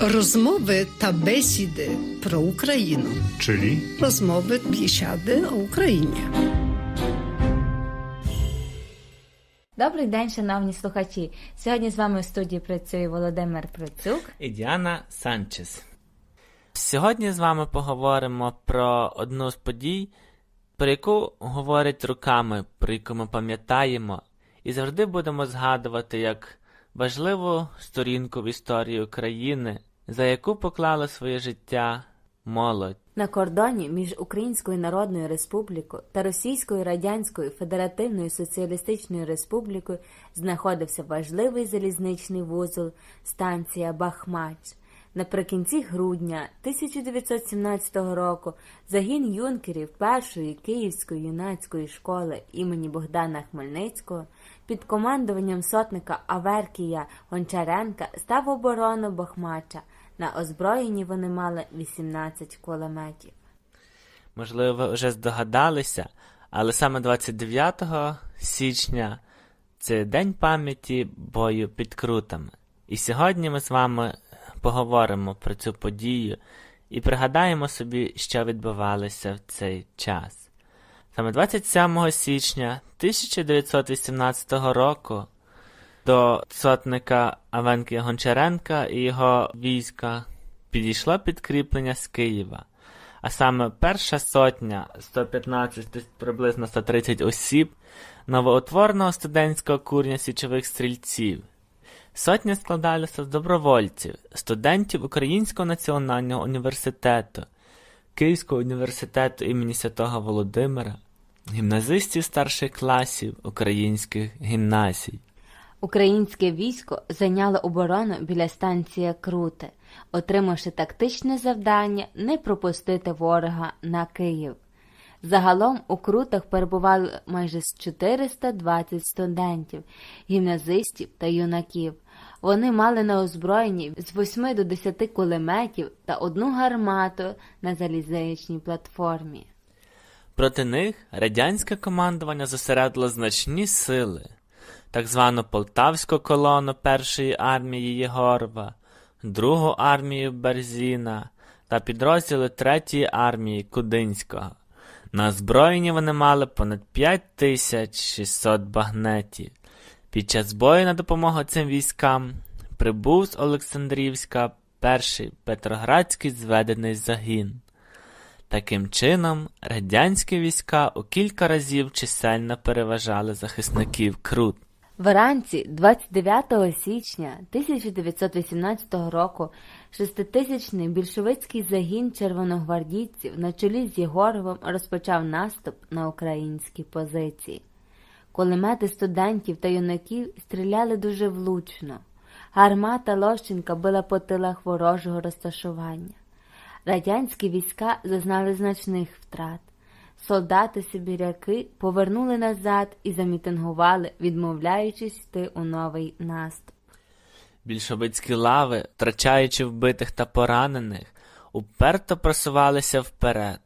Rozmowy та бесіди про Україну. Czyli Розмови бесіди о Україні. Добрий день, шановні слухачі. Сьогодні з вами в студії працює Володимир Процюк. і Діана Санчес. Сьогодні з вами поговоримо про одну з подій, про яку говорять руками, про яку ми пам'ятаємо, і завжди будемо згадувати як важливу сторінку в історії України, за яку поклала своє життя молодь. На кордоні між Українською Народною Республікою та Російською Радянською Федеративною Соціалістичною Республікою знаходився важливий залізничний вузол станція Бахмач. Наприкінці грудня 1917 року загін юнкерів першої Київської юнацької школи імені Богдана Хмельницького під командуванням сотника Аверкія Гончаренка став оборону Бахмача. На озброєнні вони мали 18 кулеметів. Можливо, ви вже здогадалися, але саме 29 січня це день пам'яті бою під крутами. І сьогодні ми з вами поговоримо про цю подію і пригадаємо собі, що відбувалося в цей час. Саме 27 січня 1918 року до сотника Авенкія Гончаренка і його війська підійшло підкріплення з Києва. А саме перша сотня 115 приблизно 130 осіб новоутвореного студентського курня січових стрільців. Сотня складалася з добровольців, студентів Українського національного університету, Київського університету імені Святого Володимира, гімназистів старших класів українських гімназій. Українське військо зайняло оборону біля станції Круте, отримавши тактичне завдання не пропустити ворога на Київ. Загалом у Крутах перебували майже 420 студентів, гімназистів та юнаків. Вони мали на озброєнні з 8 до 10 кулеметів та одну гармату на залізничній платформі. Проти них радянське командування зосередило значні сили, так звану Полтавську колону Першої армії Єгорова, Другу армію Берзіна та підрозділи Третьої армії Кудинського. На озброєнні вони мали понад 5600 багнетів. Під час бою на допомогу цим військам прибув з Олександрівська перший Петроградський зведений загін. Таким чином, радянські війська у кілька разів чисельно переважали захисників Крут. Вранці 29 січня 1918 року шеститисячний більшовицький загін червоногвардійців на чолі з Єгоровим розпочав наступ на українські позиції. Кулемети студентів та юнаків стріляли дуже влучно. Гармата Лощенка била по тилах ворожого розташування. Радянські війська зазнали значних втрат. Солдати сибіряки повернули назад і замітингували, відмовляючись йти у новий наступ. Більшовицькі лави, втрачаючи вбитих та поранених, уперто просувалися вперед.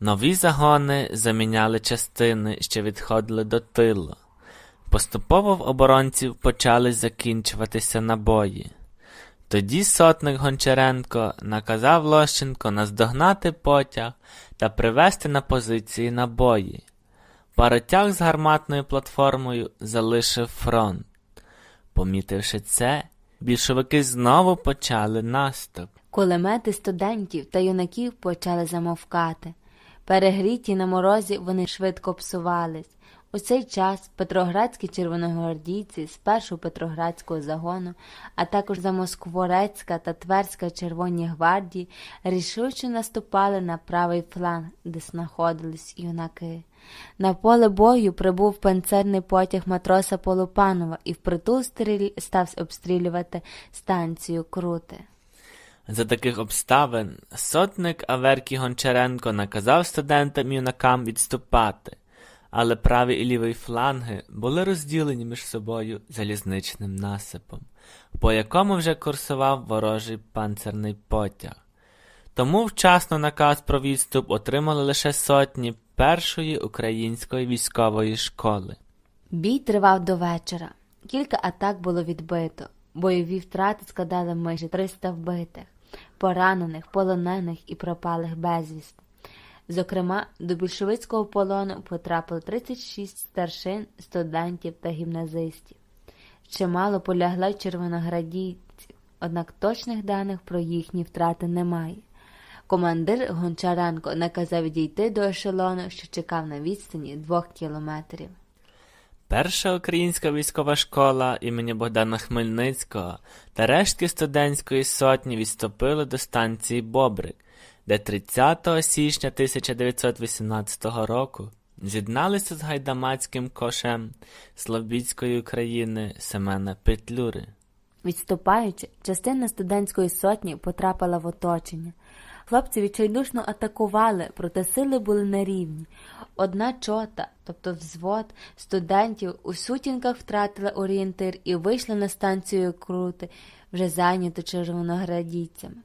Нові загони заміняли частини, що відходили до тилу. Поступово в оборонців почали закінчуватися набої. Тоді сотник Гончаренко наказав Лощенко наздогнати потяг та привести на позиції набої. Паротяг з гарматною платформою залишив фронт. Помітивши це, більшовики знову почали наступ. Кулемети студентів та юнаків почали замовкати. Перегріті на морозі вони швидко псувались. У цей час петроградські червоногвардійці з першого петроградського загону, а також Замоскворецька та Тверська Червоні гвардії рішуче наступали на правий фланг, де знаходились юнаки. На поле бою прибув панцерний потяг матроса Полупанова і впритул стріль став обстрілювати станцію Крути. За таких обставин сотник Аверкій Гончаренко наказав студентам юнакам відступати, але правий і лівий фланги були розділені між собою залізничним насипом, по якому вже курсував ворожий панцерний потяг. Тому вчасно наказ про відступ отримали лише сотні першої української військової школи. Бій тривав до вечора. Кілька атак було відбито. Бойові втрати складали майже 300 вбитих, поранених, полонених і пропалих безвісти. Зокрема, до більшовицького полону потрапили 36 старшин, студентів та гімназистів. Чимало полягли червоноградійців, однак точних даних про їхні втрати немає. Командир Гончаренко наказав відійти до ешелону, що чекав на відстані двох кілометрів. Перша українська військова школа імені Богдана Хмельницького та рештки студентської сотні відступили до станції Бобрик, де 30 січня 1918 року з'єдналися з гайдамацьким кошем Слобідської України Семена Петлюри. Відступаючи, частина студентської сотні потрапила в оточення. Хлопці відчайдушно атакували, проте сили були на рівні. Одна чота, тобто взвод студентів, у сутінках втратила орієнтир і вийшли на станцію Крути, вже зайняту червоноградійцями.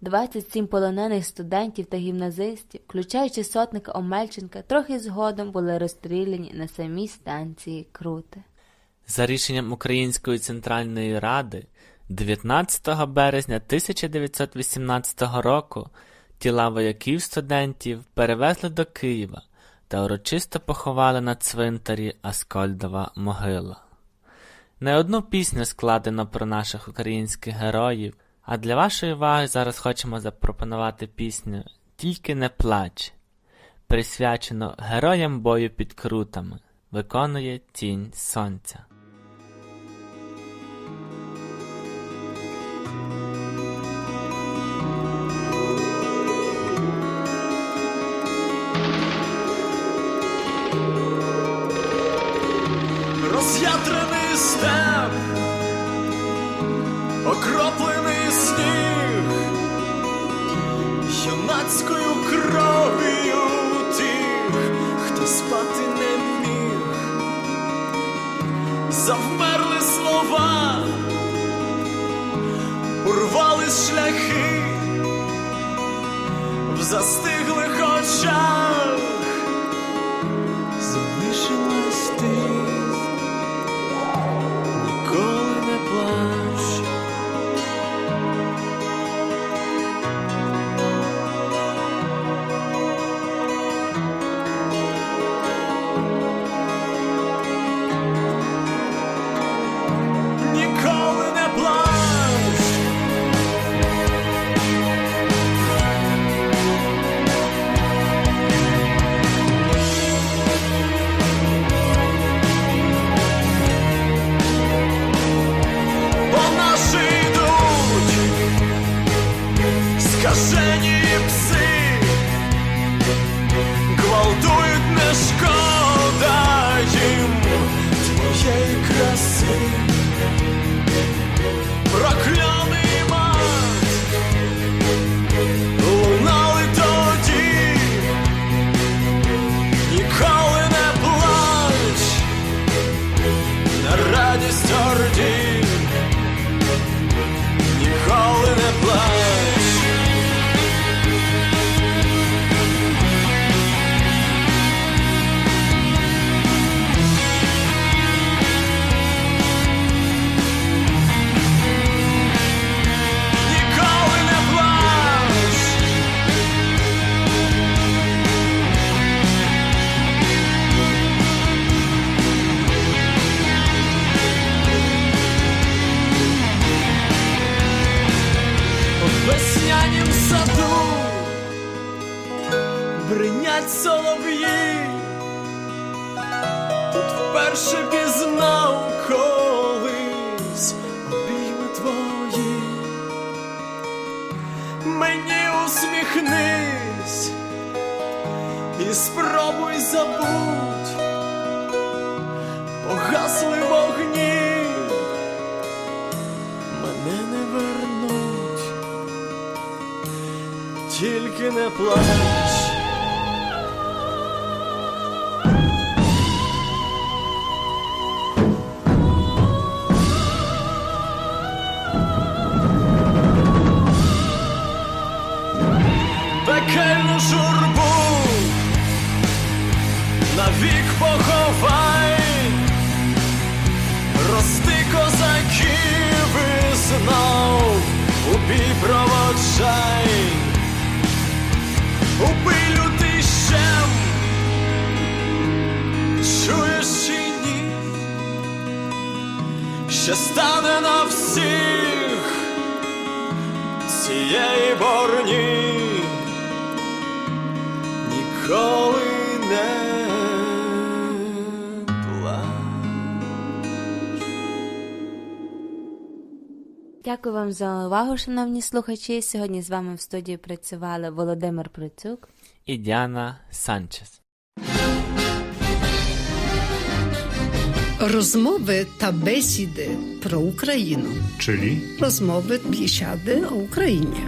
27 полонених студентів та гімназистів, включаючи сотника Омельченка, трохи згодом були розстріляні на самій станції Крути. За рішенням Української Центральної Ради 19 березня 1918 року тіла вояків студентів перевезли до Києва та урочисто поховали на цвинтарі Аскольдова могила. Не одну пісню складено про наших українських героїв, а для вашої уваги зараз хочемо запропонувати пісню Тільки не плач, присвячену героям бою під крутами, виконує Тінь Сонця. роз'ятрений степ, окроплений завмерли слова, урвались шляхи в застиглих очах. Гвалтують не шкода їм. Твоєї краси, прокльоний мат, лунали тоді, ніколи не плач. На радість орді, вперше пізнав колись обійми твої. Мені усміхнись і спробуй забудь, погасли вогні, мене не вернуть, тільки не плач. пекельну журбу, навік поховай, рости козаків і знов у бій проводжай, убий лютий щем, чуєш чи ні, ще стане на всіх цієї борні. Дякую вам за увагу, шановні слухачі. Сьогодні з вами в студії працювали Володимир Процюк. І Діана Санчес. Розмови та бесіди про Україну. Чи Розмови, бесіди о Україні.